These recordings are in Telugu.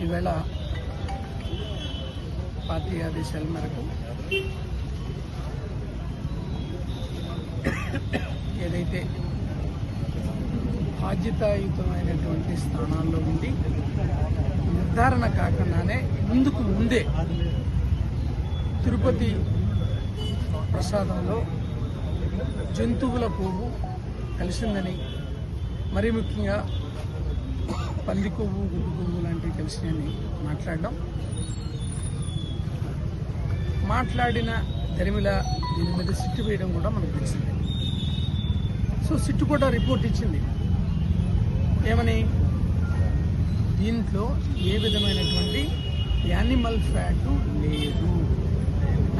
ఈవేళ పార్టీ ఆదేశాల మేరకు ఏదైతే బాధ్యతాయుతమైనటువంటి స్థానాల్లో ఉండి నిర్ధారణ కాకుండానే ముందుకు ముందే తిరుపతి ప్రసాదంలో జంతువుల కొవ్వు కలిసిందని మరీ ముఖ్యంగా పంది కొవ్వు గుడ్డు కొవ్వు లాంటివి కలిసినాయని మాట్లాడడం. మాట్లాడిన దరిమిల దీని మీద సిట్టు వేయడం కూడా మనకు తెలిసింది. సో సిట్టు కూడా రిపోర్ట్ ఇచ్చింది. ఏమని? దీంట్లో ఏ విధమైనటువంటి యానిమల్ ఫ్యాట్ లేదు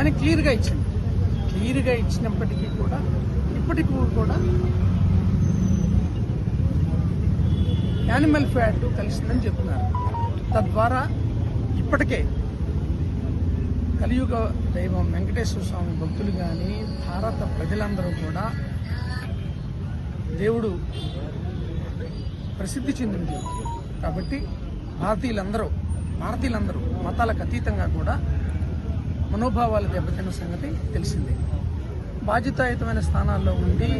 అని క్లియర్గా ఇచ్చింది. క్లియర్గా ఇచ్చినప్పటికీ కూడా ఇప్పటికీ కూడా యానిమల్ ఫ్యాట్ కలిసిందని చెప్తున్నారు. తద్వారా ఇప్పటికే కలియుగ దైవం వెంకటేశ్వర స్వామి భక్తులు కానీ భారత ప్రజలందరూ కూడా దేవుడు ప్రసిద్ధి చెందిన దేవుడు. కాబట్టి భారతీయులందరూ భారతీయులందరూ మతాలకు అతీతంగా కూడా మనోభావాలు దెబ్బతిన్న సంగతి తెలిసిందే. బాధ్యతాయుతమైన స్థానాల్లో ఉండి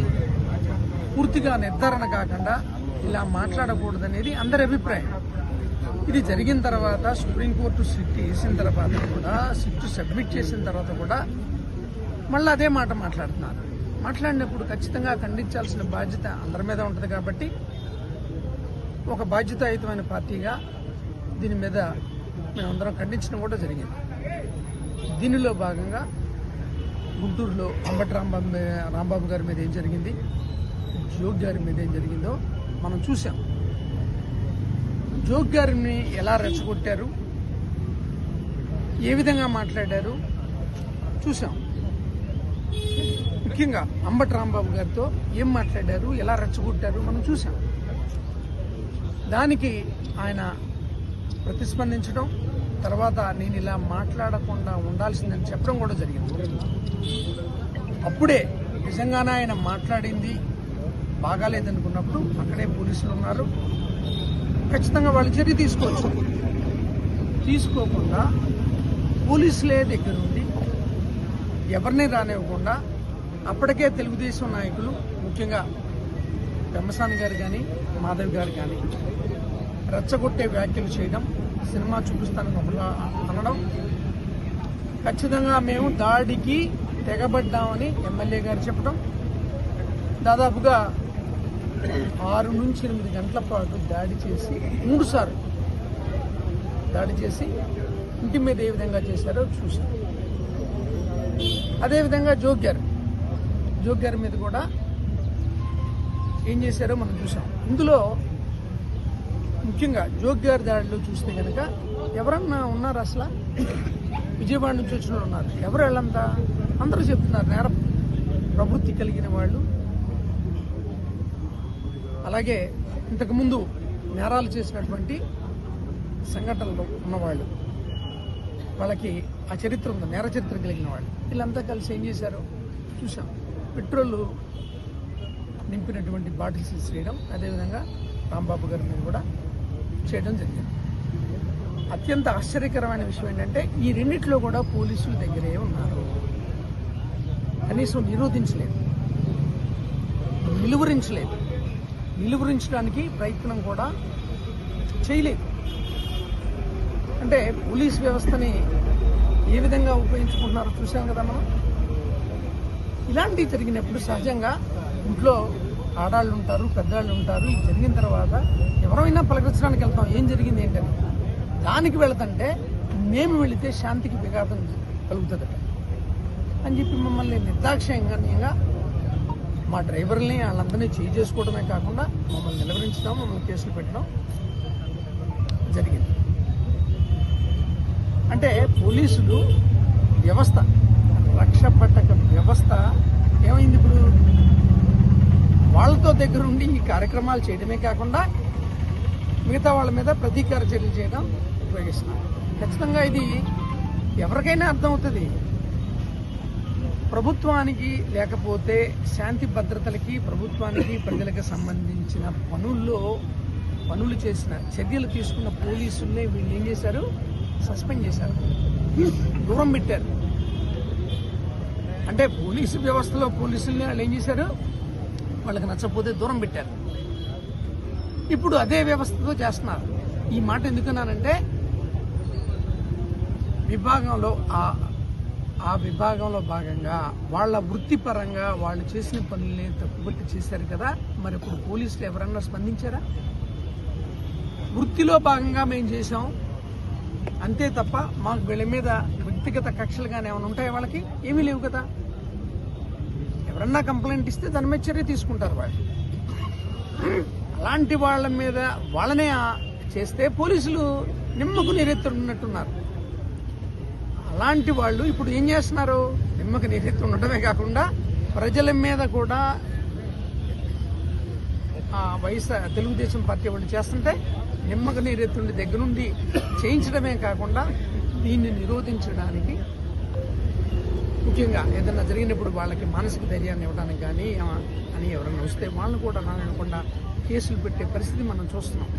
పూర్తిగా నిర్ధారణ కాకుండా ఇలా మాట్లాడకూడదనేది అందరి అభిప్రాయం. ఇది జరిగిన తర్వాత సుప్రీంకోర్టు సిట్ వేసిన తర్వాత కూడా సిట్ సబ్మిట్ చేసిన తర్వాత కూడా మళ్ళీ అదే మాట మాట్లాడుతున్నారు. మాట్లాడినప్పుడు ఖచ్చితంగా ఖండించాల్సిన బాధ్యత అందరి మీద ఉంటుంది కాబట్టి ఒక బాధ్యతాయుతమైన పార్టీగా దీని మీద మేమందరం ఖండించడం కూడా జరిగింది. దీనిలో భాగంగా గుంటూరులో అంబటి రాంబాబు రాంబాబు గారి మీద ఏం జరిగింది? జోగ్ గారి మీద ఏం జరిగిందో మనం చూసాం జోగ్ గారిని ఎలా రెచ్చగొట్టారు? ఏ విధంగా మాట్లాడారు? చూసాం ముఖ్యంగా అంబటి రాంబాబు గారితో ఏం మాట్లాడారు? ఎలా రెచ్చగొట్టారు? మనం చూసాం దానికి ఆయన ప్రతిస్పందించడం తర్వాత నేను ఇలా మాట్లాడకుండా ఉండాల్సిందని చెప్పడం కూడా జరిగింది. అప్పుడే నిజంగానే ఆయన మాట్లాడింది బాగాలేదనుకున్నప్పుడు అక్కడే పోలీసులు ఉన్నారు. ఖచ్చితంగా వాళ్ళు చర్య తీసుకోవచ్చు. తీసుకోకుండా పోలీసులే దగ్గర ఉండి ఎవరిని రానివ్వకుండా అప్పటికే తెలుగుదేశం నాయకులు ముఖ్యంగా పెమ్మసాని గారు కానీ మాధవ్ గారు కానీ రెచ్చగొట్టే వ్యాఖ్యలు చేయడం సినిమా చూపిస్తానని ఒకలా అనడం ఖచ్చితంగా మేము దాడికి తెగబడ్డామని ఎమ్మెల్యే గారు చెప్పడం దాదాపుగా ఆరు నుంచి ఎనిమిది గంటల పాటు దాడి చేసి మూడు సార్లు దాడి చేసి ఇంటి మీద ఏ విధంగా చేశారో చూశారు అదేవిధంగా జోగ్యార్. గారు మీద కూడా ఏం చేశారో మనం చూసాం ఇందులో ముఖ్యంగా జోగ్ దాడిలో చూస్తే కనుక ఎవరన్నా ఉన్నారు అసలు? విజయవాడ నుంచి వచ్చిన ఉన్నారు. ఎవరు వెళ్ళంతా? అందరూ చెప్తున్నారు నేర ప్రవృత్తి కలిగిన వాళ్ళు. అలాగే ఇంతకుముందు నేరాలు చేసినటువంటి సంఘటనలు ఉన్నవాళ్ళు వాళ్ళకి ఆ చరిత్ర ఉంది నేర చరిత్ర కలిగిన వాళ్ళు. వీళ్ళంతా కలిసి ఏం చేశారు? చూసాం పెట్రోల్ నింపినటువంటి బాటిల్స్ చేయడం అదేవిధంగా రాంబాబు గారి మీద కూడా చేయడం జరిగింది. అత్యంత ఆశ్చర్యకరమైన విషయం ఏంటంటే ఈ రెండిట్లో కూడా పోలీసులు దగ్గరే ఉన్నారు. కనీసం నిరోధించలేదు. నిలువరించలేదు. నిలువరించడానికి ప్రయత్నం కూడా చేయలేదు. అంటే పోలీస్ వ్యవస్థని ఏ విధంగా ఉపయోగించుకుంటున్నారో చూసాం కదా మనం. ఇలాంటివి జరిగినప్పుడు సహజంగా ఇంట్లో ఆడాళ్ళు ఉంటారు పెద్దవాళ్ళు ఉంటారు. ఇది జరిగిన తర్వాత ఎవరైనా పలకరించడానికి వెళ్తాం. ఏం జరిగింది ఏంటని. దానికి వెళతంటే మేము వెళితే శాంతికి విఘాతం కలుగుతుందట. అని చెప్పి మమ్మల్ని నిర్దాక్షిణ్యంగా మా డ్రైవర్ని వాళ్ళందరినీ చేయి చేసుకోవడమే కాకుండా మమ్మల్ని నిలవరించడం మమ్మల్ని కేసులు పెట్టడం జరిగింది. అంటే పోలీసులు వ్యవస్థ రక్ష పట్టక వ్యవస్థ ఏమైంది ఇప్పుడు? వాళ్ళతో దగ్గర ఉండి ఈ కార్యక్రమాలు చేయడమే కాకుండా మిగతా వాళ్ళ మీద ప్రతీకార చర్యలు చేయడం ఉపయోగిస్తున్నారు. ఖచ్చితంగా ఇది ఎవరికైనా అర్థమవుతుంది. ప్రభుత్వానికి లేకపోతే శాంతి భద్రతలకి ప్రభుత్వానికి ప్రజలకు సంబంధించిన పనుల్లో పనులు చేసిన చర్యలు తీసుకున్న పోలీసుల్ని వీళ్ళు ఏం చేశారు? సస్పెండ్ చేశారు. దూరం పెట్టారు. అంటే పోలీసు వ్యవస్థలో పోలీసుల్ని వాళ్ళు ఏం చేశారు? వాళ్ళకి నచ్చకపోతే దూరం పెట్టారు. ఇప్పుడు అదే వ్యవస్థతో చేస్తున్నారు. ఈ మాట ఎందుకన్నానంటే విభాగంలో ఆ ఆ విభాగంలో భాగంగా వాళ్ళ వృత్తిపరంగా వాళ్ళు చేసిన పనుల్ని తప్పుబట్టి చేశారు కదా. మరి ఇప్పుడు పోలీసులు ఎవరన్నా స్పందించారా? వృత్తిలో భాగంగా మేము చేసాం అంతే తప్ప మాకు వీళ్ళ మీద వ్యక్తిగత కక్షలు కానీ ఏమైనా ఉంటాయా వాళ్ళకి? ఏమీ లేవు కదా. ఎవరన్నా కంప్లైంట్ ఇస్తే దాని మీద చర్య తీసుకుంటారు వాళ్ళు. అలాంటి వాళ్ళ మీద వాళ్ళనే చేస్తే పోలీసులు నిమ్మకు నీరెత్తున్నట్టున్నారు. అలాంటి వాళ్ళు ఇప్పుడు ఏం చేస్తున్నారు? నిమ్మకి నీరెత్తి ఉండటమే కాకుండా ప్రజల మీద కూడా ఆ వైఎస్ఆర్ తెలుగుదేశం పార్టీ వాళ్ళు చేస్తుంటే నిమ్మకు నీరెత్తుండి దగ్గర నుండి చేయించడమే కాకుండా దీన్ని నిరోధించడానికి ముఖ్యంగా ఏదైనా జరిగినప్పుడు వాళ్ళకి మానసిక ధైర్యాన్ని ఇవ్వడానికి కానీ అని ఎవరైనా వస్తే వాళ్ళని కూడా రానివ్వకుండా కేసులు పెట్టే పరిస్థితి మనం చూస్తున్నాం.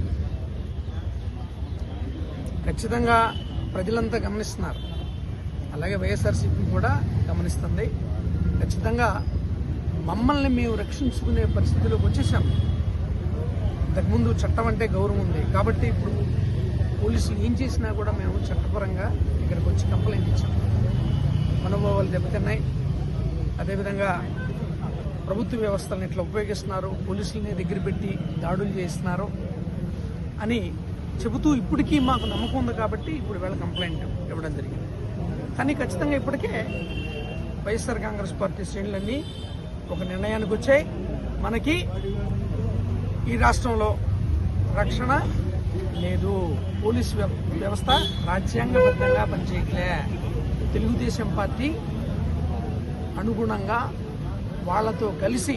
ఖచ్చితంగా ప్రజలంతా గమనిస్తున్నారు. అలాగే వైఎస్ఆర్సీపీ కూడా గమనిస్తుంది. ఖచ్చితంగా మమ్మల్ని మేము రక్షించుకునే పరిస్థితిలోకి వచ్చేసాం. ఇంతకుముందు చట్టం అంటే గౌరవం ఉంది. కాబట్టి ఇప్పుడు పోలీసులు ఏం చేసినా కూడా మేము చట్టపరంగా ఇక్కడికి వచ్చి కంప్లైంట్ ఇచ్చాం. మనోభావాలు దెబ్బతిన్నాయి. అదేవిధంగా ప్రభుత్వ వ్యవస్థలను ఇట్లా ఉపయోగిస్తున్నారు? పోలీసులని దగ్గర పెట్టి దాడులు చేస్తున్నారు అని చెబుతూ ఇప్పటికీ మాకు నమ్మకం ఉంది కాబట్టి ఇప్పుడు వేళ కంప్లైంట్. ఇవ్వడం జరిగింది. కానీ ఖచ్చితంగా ఇప్పటికే వైఎస్ఆర్ కాంగ్రెస్ పార్టీ శ్రేణులన్నీ ఒక నిర్ణయానికి వచ్చాయి. మనకి ఈ రాష్ట్రంలో రక్షణ లేదు. పోలీస్ వ్యవస్థ రాజ్యాంగబద్ధంగా పనిచేయట్లే. తెలుగుదేశం పార్టీ అనుగుణంగా వాళ్ళతో కలిసి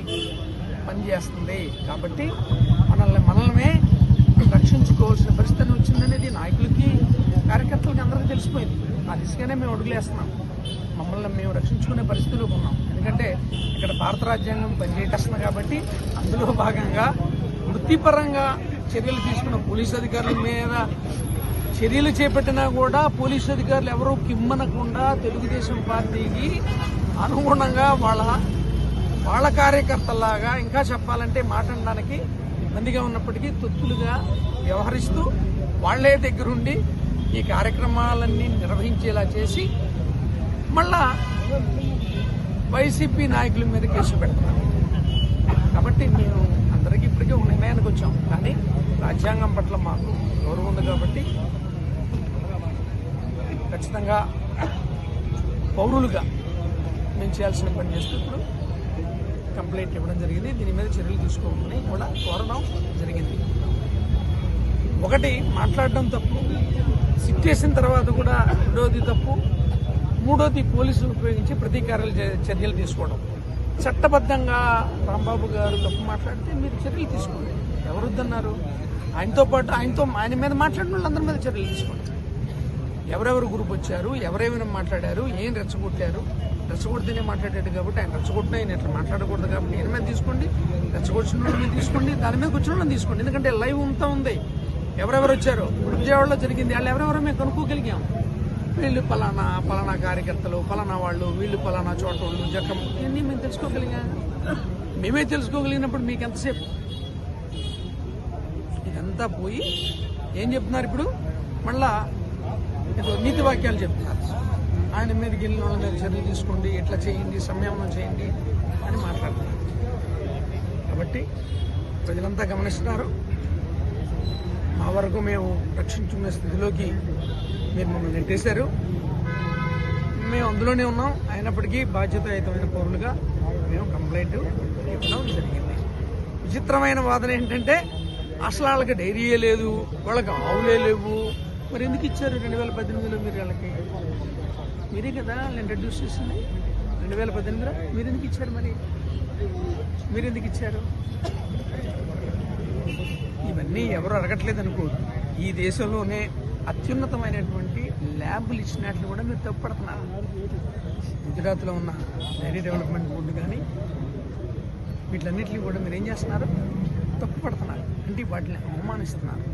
పనిచేస్తుంది. కాబట్టి మనల్ని మనల్నే రక్షించుకోవాల్సిన పరిస్థితి వచ్చిందనేది నాయకులకి కార్యకర్తలకు అందరికీ తెలిసిపోయింది. ఆ దిశగానే మేము అడుగులేస్తున్నాం మమ్మల్ని మేము రక్షించుకునే పరిస్థితిలో ఉన్నాం. ఎందుకంటే ఇక్కడ భారత రాజ్యాంగం పనిచేస్తుంది కాబట్టి అందులో భాగంగా వృత్తిపరంగా చర్యలు తీసుకున్న పోలీస్ అధికారుల మీద చర్యలు చేపట్టినా కూడా పోలీసు అధికారులు ఎవరూ కిమ్మనకుండా తెలుగుదేశం పార్టీకి అనుగుణంగా వాళ్ళ వాళ్ళ కార్యకర్తలాగా ఇంకా చెప్పాలంటే మాట్లాడడానికి ఇబ్బందిగా ఉన్నప్పటికీ తొత్తులుగా వ్యవహరిస్తూ వాళ్ళే దగ్గరుండి ఈ కార్యక్రమాలన్నీ నిర్వహించేలా చేసి మళ్ళా వైసీపీ నాయకుల మీద కేసు పెడతాను కాబట్టి మేము అందరికీ ఇప్పటికే ఒక నిర్ణయానికి వచ్చాం. కానీ రాజ్యాంగం పట్ల మాకు గౌరవం ఉంది కాబట్టి ఖచ్చితంగా పౌరులుగా మేము చేయాల్సిన పని చేసినప్పుడు ఇప్పుడు కంప్లైంట్ ఇవ్వడం జరిగింది. దీని మీద చర్యలు తీసుకోమని కూడా కోరడం జరిగింది. ఒకటి మాట్లాడడం తప్పు సిట్టేసిన తర్వాత కూడా రెండోది తప్పు మూడోది పోలీసులు ఉపయోగించి ప్రతీకారాలు చే- చర్యలు తీసుకోవడం. చట్టబద్ధంగా రాంబాబు గారు తప్పు మాట్లాడితే మీరు చర్యలు తీసుకోండి. ఎవరుద్దన్నారు? ఆయనతో పాటు ఆయనతో ఆయన మీద మాట్లాడిన వాళ్ళందరి మీద చర్యలు తీసుకోండి. ఎవరెవరు గ్రూప్ వచ్చారు? ఎవరేమైనా మాట్లాడారు? ఏం రెచ్చగొట్టారు? రెచ్చగొడితేనే మాట్లాడాడు కాబట్టి ఆయన రెచ్చగొట్టిన ఆయన ఇట్లా మాట్లాడకూడదు కాబట్టి ఈయన మీద తీసుకోండి. రెచ్చగొచ్చిన వాళ్ళ మీద తీసుకోండి. దాని మీద కూర్చున్న వాళ్ళని తీసుకోండి. ఎందుకంటే లైవ్ ఉంటా ఉంది. ఎవరెవరు వచ్చారు? ఇప్పుడు విజయవాడలో జరిగింది. వాళ్ళు ఎవరెవరో మేము కనుక్కోగలిగాం. వీళ్ళు పలానా పలానా కార్యకర్తలు పలానా వాళ్ళు వీళ్ళు పలానా చోట వాళ్ళు జక్కం. ఇవన్నీ మేము తెలుసుకోగలిగాం? మేమే తెలుసుకోగలిగినప్పుడు మీకు ఎంతసేపు? ఇదంతా పోయి ఏం చెప్తున్నారు ఇప్పుడు? మళ్ళా ఏదో నీతి వాక్యాలు చెప్తున్నారు. ఆయన మీదకి వెళ్ళిన వాళ్ళ మీద చర్యలు తీసుకోండి. ఎట్లా చేయండి? సంయమనం చేయండి అని మాట్లాడుతున్నారు. కాబట్టి ప్రజలంతా గమనిస్తున్నారు. మా వరకు మేము రక్షించుకునే స్థితిలోకి మీరు మమ్మల్ని నెట్టేశారు. మేము అందులోనే ఉన్నాం. అయినప్పటికీ బాధ్యతాయుతమైన పౌరులుగా మేము కంప్లైంట్ ఇవ్వడం జరిగింది. విచిత్రమైన వాదన ఏంటంటే అసలు వాళ్ళకి డైరీయే లేదు వాళ్ళకి ఆవులే లేవు. మరి ఎందుకు ఇచ్చారు రెండు వేల పద్దెనిమిదిలో మీరు వాళ్ళకి? మీరే కదా వాళ్ళు ఇంట్రడ్యూస్ చేసింది. రెండు వేల పద్దెనిమిదిలో మీరు ఎందుకు ఇచ్చారు మరి? మీరు ఎందుకు ఇచ్చారు? ఇవన్నీ ఎవరు అడగట్లేదు అనుకోదు ఈ దేశంలోనే అత్యున్నతమైనటువంటి ల్యాబులు ఇచ్చినట్లు కూడా మీరు తప్పుపడుతున్నారు. గుజరాత్లో ఉన్న డైరీ డెవలప్మెంట్ బోర్డు కానీ వీటిలన్నింటినీ కూడా మీరు ఏం చేస్తున్నారు? తప్పుపడుతున్నారు. అంటే వాటిని అవమానిస్తున్నారు.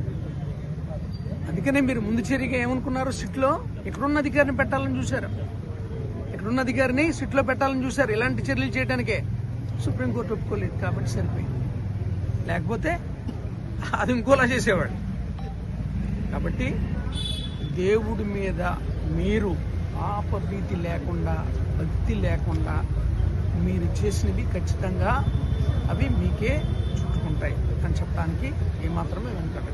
అందుకనే మీరు ముందు చర్యగా ఏమనుకున్నారు? సిట్లో ఎక్కడున్న అధికారిని పెట్టాలని చూశారు. ఎక్కడున్న అధికారిని సిట్లో పెట్టాలని చూశారు. ఇలాంటి చర్యలు చేయడానికే సుప్రీంకోర్టు ఒప్పుకోలేదు. కాబట్టి సరిపోయింది. లేకపోతే అది ఇంకోలా చేసేవాడు. కాబట్టి దేవుడి మీద మీరు పాపభీతి లేకుండా భక్తి లేకుండా మీరు చేసినవి ఖచ్చితంగా అవి మీకే చుట్టుకుంటాయి. అని చెప్పడానికి ఏమాత్రమే వెనుకట